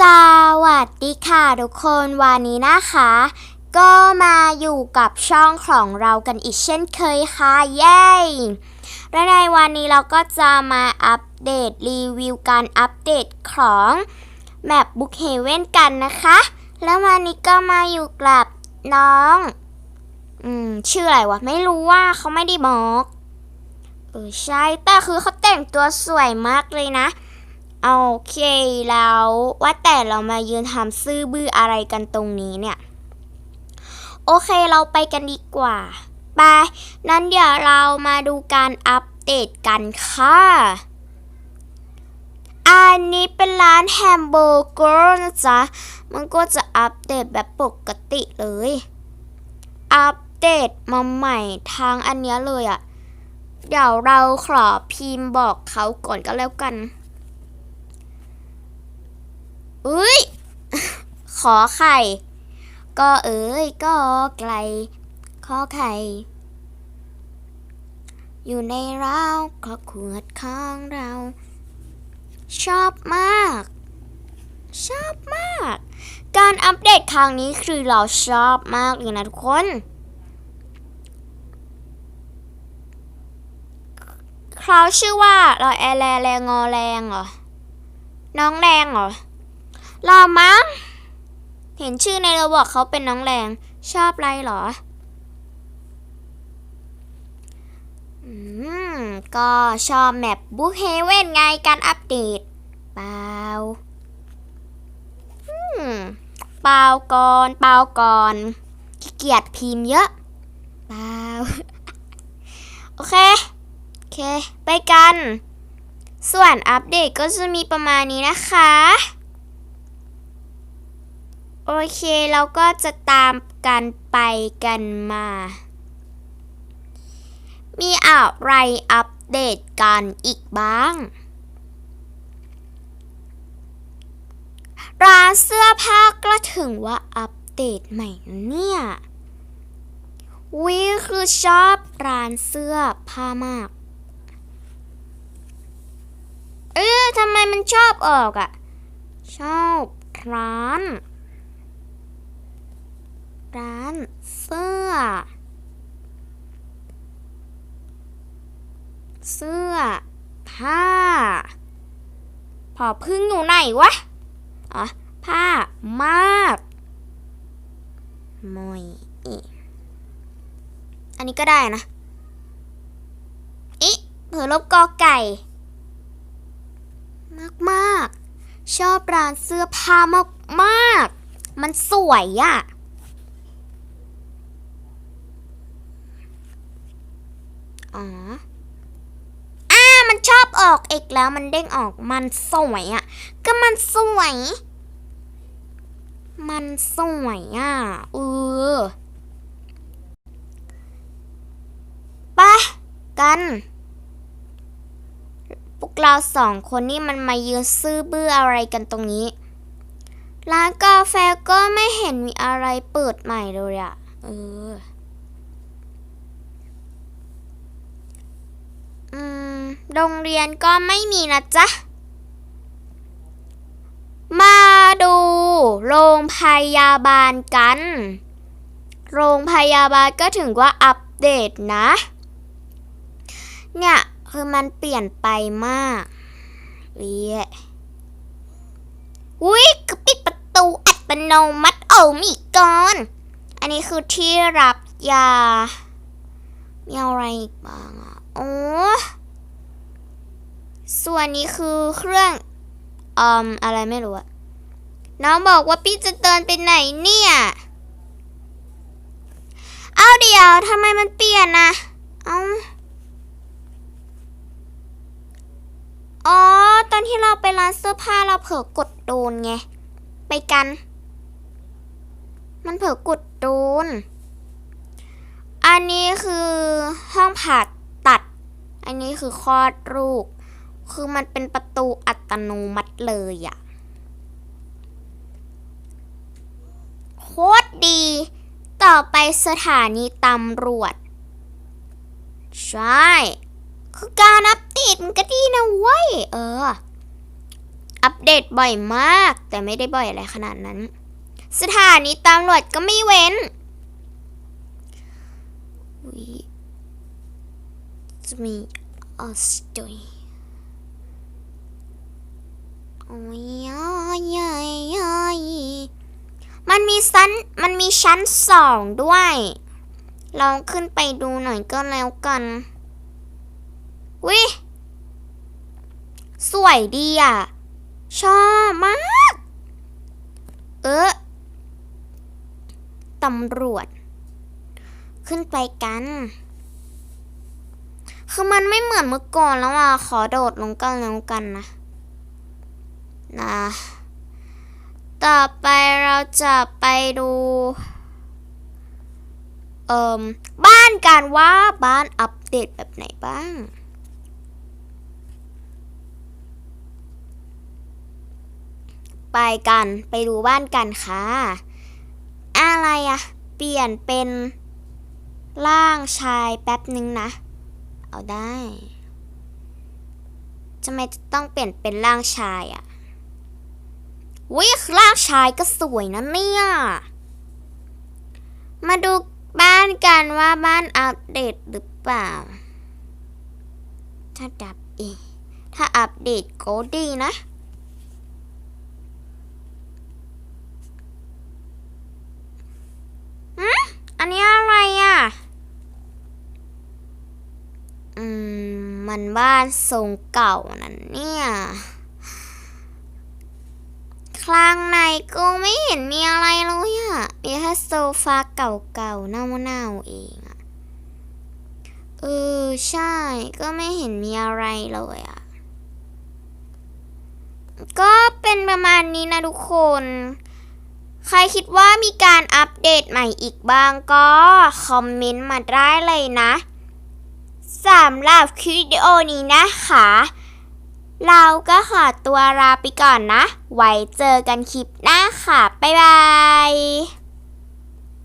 สวัสดีค่ะทุกคนวันนี้นะคะ ก็มาอยู่กับช่องของเรากันอีกเช่นเคยค่ะเย้และในวันนี้เราก็จะมาอัปเดตรีวิวการอัปเดตของแมปบุ๊กเฮเว่นกันนะคะ แล้ววันนี้ก็มาอยู่กับน้อง อืม ชื่ออะไรวะ ไม่รู้ว่าเขาไม่ได้บอก เออใช่ แต่คือเขาแต่งตัวสวยมากเลยนะ โอเคแล้วว่าแต่เรามายืนทำซื่อบื้ออะไรกันตรงนี้เนี่ย โอเคเราไปกันดีกว่า ไป นั้นเดี๋ยวเรามาดูการอัปเดตกันค่ะ อันนี้เป็นร้านแฮมเบอร์เกอร์นะจ๊ะ มันก็จะอัปเดตแบบปกติเลย อัปเดตมาใหม่ทางอันนี้เลยอะ่ะ เดี๋ยวเราขอพิมพ์บอกเขาก่อนก็แล้วกัน อุ้ยขอไข่ ก็เอ้ยก็ไกล ขอไข่ อยู่ในเราขอขวดของเรา ชอบมาก ชอบมาก การอัปเดตครั้งนี้คือเราชอบมากเลยนะทุกคน เขาชื่อว่าเราแอแลแรงอแรงเหรอ น้องแรงเหรอ รอมั้ง เห็นชื่อในระบอกเขาเป็นน้องแรง ชอบไรหรอ อืม ก็ชอบแมปบุ๊กเฮเว่นไงการอัปเดต เปล่า อืม เปล่าก่อน เปล่าก่อน ขี้เกียจพิมพ์เยอะ เปล่า โอเค โอเค ไปกัน ส่วนอัปเดตก็จะมีประมาณนี้นะคะ โอเคเราก็จะตามกันไปกันมา มีอะไรอัปเดตกันอีกบ้าง ร้านเสื้อผ้าก็ถึงว่าอัปเดตใหม่เนี่ยวิคือชอบร้านเสื้อผ้ามาก เอ๊ะทำไมมันชอบออกอะชอบร้าน ร้านเสื้อ เสื้อ ผ้า พอพึ่งอยู่ไหนวะ อ๋อ ผ้ามากมอยอีอันนี้ก็ได้นะ อิเผื่อลบกอไก่ มากมากๆชอบร้านเสื้อผ้ามากมากมันสวยอะ อ๋ออ่ามันชอบออกเอกแล้วมันเด้งออกมันสวยอะก็มันสวย มันสวยอะเออไปกันพวกเราสองคนนี่มันมายืนซื้อบื้ออะไรกันตรงนี้ ร้านกาแฟก็ไม่เห็นมีอะไรเปิดใหม่เลยอะเออม โรงเรียนก็ไม่มีนะจ๊ะ มาดูโรงพยาบาลกัน โรงพยาบาลก็ถึงว่าอัปเดตนะ เนี่ยคือมันเปลี่ยนไปมากเวียอุ้ยคือปิดประตูอัตโนมัติโอ้มีก่อน อันนี้คือที่รับยา มีอะไรอีกบ้างอะ โอ้ ส่วนนี้คือเครื่องอืมอะไรไม่รู้อะน้องบอกว่าพี่จะเดินไปไหนเนี่ย เอาเดี๋ยวทำไมมันเปลี่ยนนะเอาอ๋อ ตอนที่เราไปร้านเสื้อผ้าเราเผลอกดโดนไง ไปกัน มันเผลอกดโดน อันนี้คือห้องผ่าตัด อันนี้คือคลอดลูก คือมันเป็นประตูอัตโนมัติเลยอะโคตรดี ต่อไปสถานีตำรวจ ใช่ คือการอัปเดตมันก็ดีนะเว้ย เออ อัปเดตบ่อยมาก แต่ไม่ได้บ่อยอะไรขนาดนั้น สถานีตำรวจก็ไม่เว้นอุ๊ยจะมีออสตรีโอ้ยอ้ายอ้ายอ้าย มันมีชั้น มันมีชั้นสองด้วยลองขึ้นไปดูหน่อยก็แล้วกันวิสวยดีอะ ชอบมาก เออตำรวจ ขึ้นไปกัน คือมันไม่เหมือนเมื่อก่อนแล้วอะ ขอโดดลงกันแล้วกันนะ นะ ต่อไปเราจะไปดู เอ่ม บ้านกันว่าบ้านอัปเดตแบบไหนบ้าง ไปกันไปดูบ้านกันค่ะ อะไรอะเปลี่ยนเป็นร่างชายแป๊บนึงนะ เอาได้ทำไมจะต้องเปลี่ยนเป็นร่างชายอะ วิร่างชายก็สวยนะเนี่ย มาดูบ้านกันว่าบ้านอัปเดตหรือเปล่า ถ้าดับเองถ้าอัปเดตก็ดีนะอันนี้อะไรอะ อืม มันบ้านทรงเก่านั่นเนี่ย ข้างในก็ไม่เห็นมีอะไรเลยอะมีแค่โซฟาเก่าๆเน่าๆเองอะเออใช่ ก็ไม่เห็นมีอะไรเลยอะก็เป็นประมาณนี้นะทุกคน ใครคิดว่ามีการอัปเดตใหม่อีกบ้างก็ คอมเมนต์มาได้เลยนะสำหรับคลิปวิดีโอนี้นะคะ เราก็ขอตัวลาไปก่อนนะ ไว้เจอกันคลิปหน้าค่ะ บ๊ายบาย